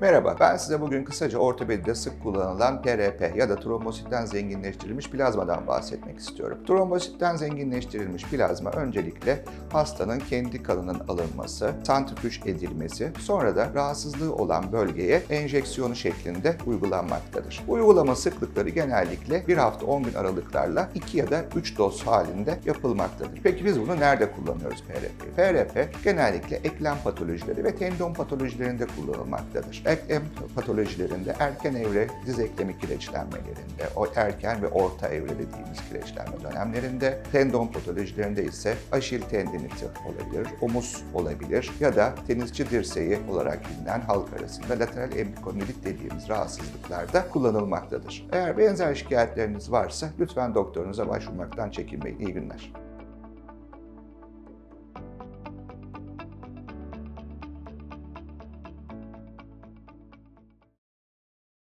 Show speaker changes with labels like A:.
A: Merhaba, ben size bugün kısaca ortopedide sık kullanılan PRP ya da trombositten zenginleştirilmiş plazmadan bahsetmek istiyorum. Trombositten zenginleştirilmiş plazma öncelikle hastanın kendi kanının alınması, santrifüj edilmesi, sonra da rahatsızlığı olan bölgeye enjeksiyonu şeklinde uygulanmaktadır. Uygulama sıklıkları genellikle bir hafta 10 gün aralıklarla 2 ya da 3 doz halinde yapılmaktadır. Peki biz bunu nerede kullanıyoruz PRP'yi? PRP genellikle eklem patolojileri ve tendon patolojilerinde kullanılmaktadır. Eklem patolojilerinde erken evre diz eklemi kireçlenmelerinde, o erken ve orta evre dediğimiz kireçlenme dönemlerinde, tendon patolojilerinde ise aşil tendiniti olabilir, omuz olabilir ya da tenisçi dirseği olarak bilinen halk arasında lateral empikondilit dediğimiz rahatsızlıklarda kullanılmaktadır. Eğer benzer şikayetleriniz varsa lütfen doktorunuza başvurmaktan çekinmeyin. İyi günler.